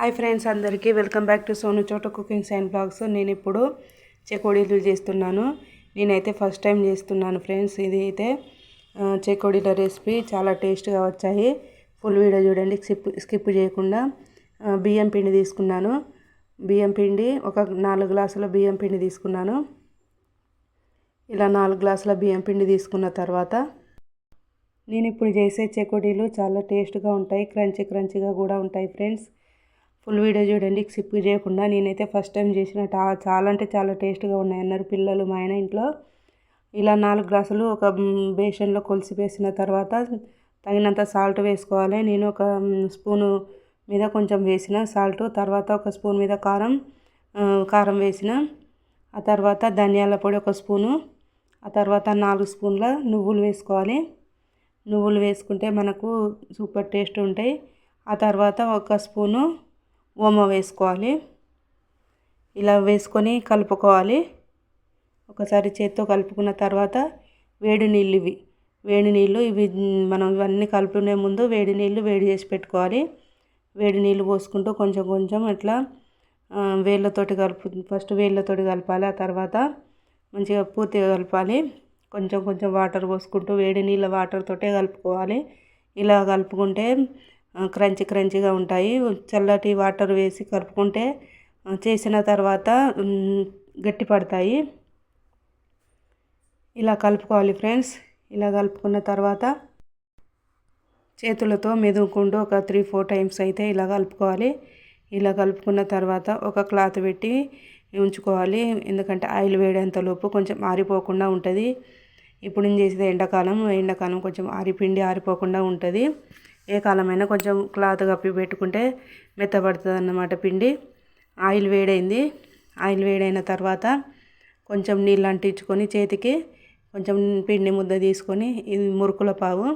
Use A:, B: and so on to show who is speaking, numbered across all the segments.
A: Hi friends అందరికీ welcome back to Sonu Chota cookings and blogs. నేను ఇప్పుడు చెకోడీలు చేస్తున్నాను. నేనైతే ఫస్ట్ టైం చేస్తున్నాను ఫ్రెండ్స్. ఇది అయితే చెకోడీల రెసిపీ. చాలా టేస్ట్గా వచ్చాయి. ఫుల్ వీడియో చూడండి. స్కిప్ స్కిప్ చేయకుండా బియ్యం పిండి తీసుకున్నాను. బియ్యం పిండి ఒక నాలుగు గ్లాసుల బియ్యం పిండి తీసుకున్నాను. ఇలా నాలుగు గ్లాసుల బియ్యం పిండి తీసుకున్న తర్వాత నేను ఇప్పుడు చేసే చెకోడీలు చాలా టేస్ట్గా ఉంటాయి. క్రంచీ క్రంచీగా కూడా ఉంటాయి ఫ్రెండ్స్. ఫుల్ వీడియో చూడండి స్కిప్ చేయకుండా. నేనైతే ఫస్ట్ టైం చేసిన టా- చాలా అంటే చాలా టేస్ట్గా ఉన్నాయి అన్నారు పిల్లలు మా ఆయన ఇంట్లో. ఇలా నాలుగు గ్లాసులు ఒక బేషన్లో కొలిసి వేసిన తర్వాత తగినంత సాల్ట్ వేసుకోవాలి. నేను ఒక స్పూను మీద కొంచెం వేసిన సాల్ట్ తర్వాత ఒక స్పూన్ మీద కారం కారం వేసిన ఆ తర్వాత ధనియాల పొడి ఒక స్పూను ఆ తర్వాత నాలుగు స్పూన్ల నువ్వులు వేసుకోవాలి. నువ్వులు వేసుకుంటే మనకు సూపర్ టేస్ట్ ఉంటాయి. ఆ తర్వాత ఒక స్పూను ఓమ వేసుకోవాలి. ఇలా వేసుకొని కలుపుకోవాలి. ఒకసారి చేత్తో కలుపుకున్న తర్వాత వేడి నీళ్ళు ఇవి. వేడి నీళ్ళు ఇవి మనం ఇవన్నీ కలుపుకునే ముందు వేడి నీళ్ళు వేడి చేసి పెట్టుకోవాలి. వేడి నీళ్ళు పోసుకుంటూ కొంచెం కొంచెం అట్లా వేళ్ళతోటి కలుపు ఫస్ట్ వేళ్ళతోటి కలపాలి. ఆ తర్వాత మంచిగా పూర్తిగా కలపాలి. కొంచెం కొంచెం వాటర్ పోసుకుంటూ వేడి నీళ్ళ వాటర్ తోటే కలుపుకోవాలి. ఇలా కలుపుకుంటే క్రంచి క్రంచిగా ఉంటాయి. చల్లటి వాటర్ వేసి కలుపుకుంటే చేసిన తర్వాత గట్టి పడతాయి. ఇలా కలుపుకోవాలి ఫ్రెండ్స్. ఇలా కలుపుకున్న తర్వాత చేతులతో మెదుకుంటూ ఒక త్రీ ఫోర్ టైమ్స్ అయితే ఇలా కలుపుకోవాలి. ఇలా కలుపుకున్న తర్వాత ఒక క్లాత్ పెట్టి ఉంచుకోవాలి. ఎందుకంటే ఆయిల్ వేడేంతలోపు కొంచెం ఆరిపోకుండా ఉంటుంది. ఇప్పుడు నేను చేసేది ఎండాకాలం. ఎండాకాలం కొంచెం ఆరిపిండి ఆరిపోకుండా ఉంటుంది. ఏ కాలమైనా కొంచెం క్లాత్ కప్పి పెట్టుకుంటే మెత్తబడుతుంది అన్నమాట పిండి. ఆయిల్ వేడైంది. ఆయిల్ వేడైన తర్వాత కొంచెం నీళ్ళు అంటించుకొని చేతికి కొంచెం పిండి ముద్ద తీసుకొని ఇది మురుకుల పావు.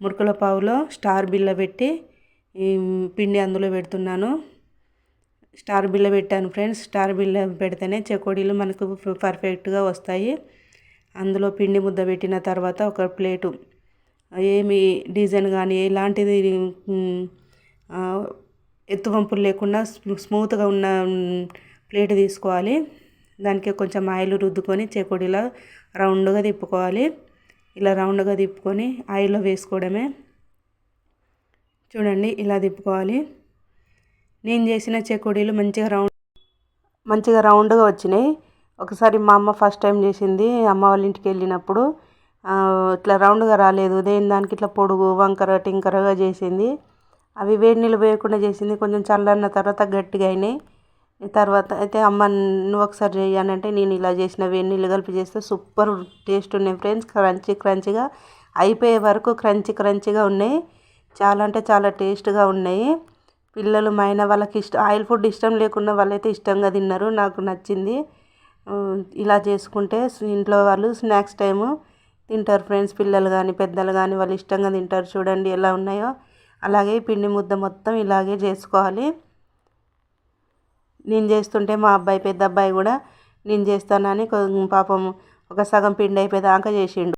A: మురుకుల పావులో స్టార్ బిల్ల పెట్టి ఈ పిండి అందులో పెడుతున్నాను. స్టార్ బిల్ల పెట్టాను ఫ్రెండ్స్. స్టార్ బిల్ల పెడితేనే చెకోడీలు మనకు పర్ఫెక్ట్గా వస్తాయి. అందులో పిండి ముద్ద పెట్టిన తర్వాత ఒక ప్లేటు ఏమి డిజైన్ కానీ ఎలాంటిది ఎత్తువంపులు ఎత్తు లేకుండా స్మూత్గా ఉన్న ప్లేట్ తీసుకోవాలి. దానికి కొంచెం ఆయిల్ రుద్దుకొని చెకోడీలా రౌండ్గా తిప్పుకోవాలి. ఇలా రౌండ్గా తిప్పుకొని ఆయిల్లో వేసుకోవడమే. చూడండి ఇలా తిప్పుకోవాలి. నేను చేసిన చెకోడీలు మంచిగా రౌండ్ మంచిగా రౌండ్గా వచ్చినాయి. ఒకసారి మా అమ్మ ఫస్ట్ టైం చేసింది. అమ్మ వాళ్ళ ఇంటికి వెళ్ళినప్పుడు ఇట్లా రౌండ్గా రాలేదు. దేని దానికి ఇట్లా పొడుగు వంకర టింకరగా చేసింది. అవి వేడి నీళ్ళు వేయకుండా చేసింది. కొంచెం చల్లన్న తర్వాత గట్టిగా అయినాయి. తర్వాత అయితే అమ్మ నువ్వు ఒకసారి చేయానంటే నేను ఇలా చేసిన వేడి నీళ్ళు కలిపి చేస్తే సూపర్ టేస్ట్ ఉన్నాయి ఫ్రెండ్స్. క్రంచీ క్రంచీగా అయిపోయే వరకు క్రంచీ క్రంచీగా ఉన్నాయి. చాలా అంటే చాలా టేస్ట్గా ఉన్నాయి. పిల్లలు మా ఆయన వాళ్ళకి ఇష్టం ఆయిల్ ఫుడ్ ఇష్టం లేకుండా వాళ్ళైతే ఇష్టంగా తిన్నారు. నాకు నచ్చింది. ఇలా చేసుకుంటే ఇంట్లో వాళ్ళు స్నాక్స్ టైము తింటారు ఫ్రెండ్స్ పిల్లలు కానీ పెద్దలు కానీ వాళ్ళు ఇష్టంగా తింటారు చూడండి ఎలా ఉన్నాయో. అలాగే పిండి ముద్ద మొత్తం ఇలాగే చేసుకోవాలి. నేను చేస్తుంటే మా అబ్బాయి పెద్ద అబ్బాయి కూడా నేను చేస్తానని పాపం ఒక సగం పిండి అయిపోయేదాకా చేసిండు.